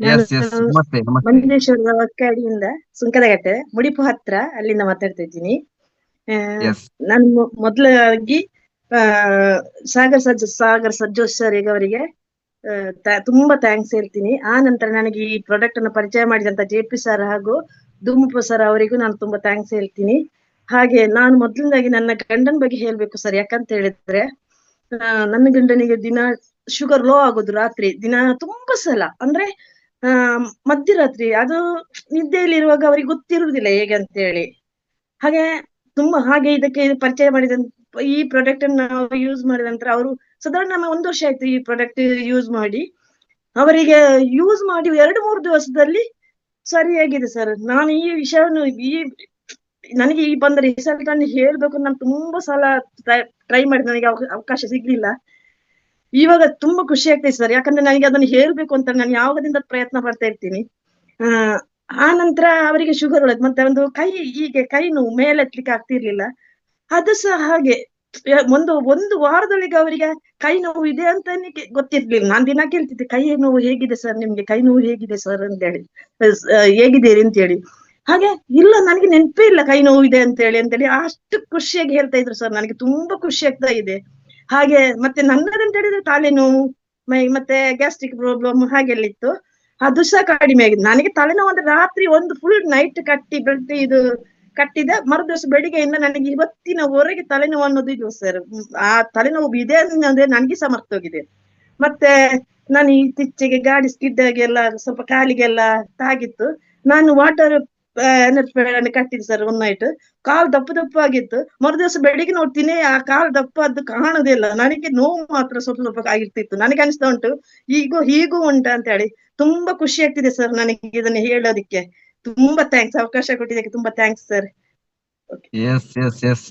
ನಮಸ್ತೆ ಮಂಜೇಶ್ವರ ಒಕ್ಕಡಿಯಿಂದ ಸುಂಕದಗಟ್ಟೆ ಮುಡಿಪು ಹತ್ರ ಅಲ್ಲಿಂದ ಮಾತಾಡ್ತಾ ಇದ್ದೀನಿ. ನಾನು ಮೊದಲಾಗಿ ಸಾಗರ್ ಸಜ್ಜ ಸಾಗರ್ ಸಜ್ಜೋಶ್ ಸರ್ ಈಗ ಅವರಿಗೆ ತುಂಬಾ ಥ್ಯಾಂಕ್ಸ್ ಹೇಳ್ತೀನಿ. ಆ ನಂತರ ನನಗೆ ಈ ಪ್ರಾಡಕ್ಟ್ ಅನ್ನು ಪರಿಚಯ ಮಾಡಿದಂತ ಜೆ ಪಿ ಸರ್ ಹಾಗೂ ಧೂಮಪು ಸರ್ ಅವರಿಗೂ ನಾನು ತುಂಬಾ ಥ್ಯಾಂಕ್ಸ್ ಹೇಳ್ತೀನಿ. ಹಾಗೆ ನಾನು ಮೊದಲನೇದಾಗಿ ನನ್ನ ಗಂಡನ ಬಗ್ಗೆ ಹೇಳ್ಬೇಕು ಸರ್ ಯಾಕಂತ ಹೇಳಿದ್ರೆ ಆ, ನನ್ನ ಗಂಡನಿಗೆ ದಿನ ಶುಗರ್ ಲೋ ಆಗೋದು ರಾತ್ರಿ ದಿನ ತುಂಬಾ ಸಲ. ಅಂದ್ರೆ ಆ, ಮಧ್ಯರಾತ್ರಿ, ಅದು ನಿದ್ದೆಯಲ್ಲಿರುವಾಗ ಅವರಿಗೆ ಗೊತ್ತಿರುವುದಿಲ್ಲ ಹೇಗೆ ಅಂತ ಹೇಳಿ ಹಾಗೆ ತುಂಬಾ ಹಾಗೆ ಇದಕ್ಕೆ ಪರಿಚಯ ಮಾಡಿದ ಈ ಪ್ರಾಡಕ್ಟ್ ಅನ್ನು ನಾವು ಯೂಸ್ ಮಾಡಿದ ನಂತರ ಅವರು ಸಾಧಾರಣ ಒಂದು ವರ್ಷ ಆಯ್ತು ಈ ಪ್ರಾಡಕ್ಟ್ ಯೂಸ್ ಮಾಡಿ. ಅವರಿಗೆ ಯೂಸ್ ಮಾಡಿ ಎರಡು ಮೂರು ದಿವಸದಲ್ಲಿ ಸರಿಯಾಗಿದೆ ಸರ್ ನಾನು ಈ ವಿಷಯವನ್ನು ಈ ನನಗೆ ಈ ಬಂದ ರಿಸಲ್ಟ್ ಅನ್ನು ಹೇಳ್ಬೇಕು ನಾನು ತುಂಬಾ ಸಲ ಟ್ರೈ ಮಾಡಿ ನನಗೆ ಅವ- ಅವಕಾಶ ಸಿಗ್ಲಿಲ್ಲ. ಇವಾಗ ತುಂಬಾ ಖುಷಿ ಆಗ್ತೈತೆ ಸರ್. ಯಾಕಂದ್ರೆ ನನಗೆ ಅದನ್ನ ಹೇಳ್ಬೇಕು ಅಂತ ನಾನು ಯಾವಾಗದಿಂದ ಪ್ರಯತ್ನ ಪಡ್ತಾ ಇರ್ತೀನಿ. ಆ ನಂತರ ಅವರಿಗೆ ಶುಗರ್ ಒಳಗೆ ಮತ್ತೆ ಒಂದು ಕೈ, ಹೀಗೆ ಕೈ ನೋವು ಮೇಲೆತ್ಲಿಕ್ಕೆ ಆಗ್ತಿರ್ಲಿಲ್ಲ. ಅದು ಸಹ ಹಾಗೆ. ಒಂದು ಒಂದು ವಾರದೊಳಗೆ ಅವರಿಗೆ ಕೈ ನೋವು ಇದೆ ಅಂತ ಗೊತ್ತಿರ್ಲಿಲ್ಲ. ನಾನ್ ದಿನ ಕೇಳ್ತಿದ್ದೆ, ಕೈ ನೋವು ಹೇಗಿದೆ ಸರ್ ನಿಮ್ಗೆ? ಕೈ ನೋವು ಹೇಗಿದೆ ಸರ್? ಅಂತ ಹೇಳಿ. ಹೇಗಿದ್ದೀರಿ ಅಂತ ಹೇಳಿ. ಹಾಗೆ, ಇಲ್ಲ, ನನಗೆ ನೆನಪೇ ಇಲ್ಲ ಕೈ ನೋವು ಇದೆ ಅಂತ ಹೇಳಿ ಅಂತೇಳಿ ಅಷ್ಟು ಖುಷಿಯಾಗಿ ಹೇಳ್ತಾ ಇದ್ರು ಸರ್. ನನಗೆ ತುಂಬಾ ಖುಷಿ ಆಗ್ತಾ ಇದೆ. ಹಾಗೆ ಮತ್ತೆ ನನ್ನದಂತ ಹೇಳಿದ್ರೆ ತಲೆನೋವು, ಮೈ ಮತ್ತೆ ಗ್ಯಾಸ್ಟ್ರಿಕ್ ಪ್ರಾಬ್ಲಮ್ ಹಾಗೆಲ್ಲ ಇತ್ತು ಅದು ಸಹ ಕಡಿಮೆ ಆಗಿದೆ. ನನಗೆ ತಲೆನೋವು ಅಂದ್ರೆ ರಾತ್ರಿ ಒಂದು ಫುಲ್ ನೈಟ್ ಕಟ್ಟಿ ಬೆಳ್ತಿ ಇದು ಕಟ್ಟಿದ, ಮರುದಿವಸ ಬೆಳಿಗ್ಗೆಯಿಂದ ನನಗೆ ಇವತ್ತಿನವರೆಗೆ ತಲೆನೋವು ಅನ್ನೋದು ಇದು ಸರ್ ಆ ತಲೆನೋವು ಇದೆ ಅಂದ್ರೆ ನನಗೆ ಸಮರ್ಥೋಗಿದೆ ಮತ್ತೆ ನಾನು ಇತ್ತೀಚೆಗೆ ಗಾಡಿ ಸ್ಕಿಡ್ ಆಗಿ ಎಲ್ಲ ಸ್ವಲ್ಪ ಕಾಲಿಗೆಲ್ಲ ತಾಗಿತ್ತು. ನಾನು ವಾಟರ್ ಕಟ್ಟಿದ್ದೆ ಸರ್ ಒನ್ ನೈಟ್ ಕಾಲ್ ದಪ್ಪ ದಪ್ಪ ಆಗಿತ್ತು. ಮರುದಿವಸ ಬೆಳಿಗ್ಗೆ ನೋಡ್ತೀನಿ ಆ ಕಾಲ್ ದಪ್ಪ ಅದು ಕಾಣುದಿಲ್ಲ. ನನಗೆ ನೋವು ಮಾತ್ರ ಸ್ವಲ್ಪ ಸ್ವಲ್ಪ ಆಗಿರ್ತಿತ್ತು. ನನಗೆ ಅನಿಸ್ತಾ ಉಂಟು ಈಗೂ ಹೀಗೂ ಉಂಟಾ ಅಂತ ಹೇಳಿ ತುಂಬಾ ಖುಷಿ ಆಗ್ತಿದೆ ಸರ್ ನನಗೆ ಇದನ್ನ ಹೇಳೋದಿಕ್ಕೆ. ತುಂಬಾ ಥ್ಯಾಂಕ್ಸ್ ಅವಕಾಶ ಕೊಟ್ಟಿದ್ದಕ್ಕೆ ತುಂಬಾ thanks sir yes yes yes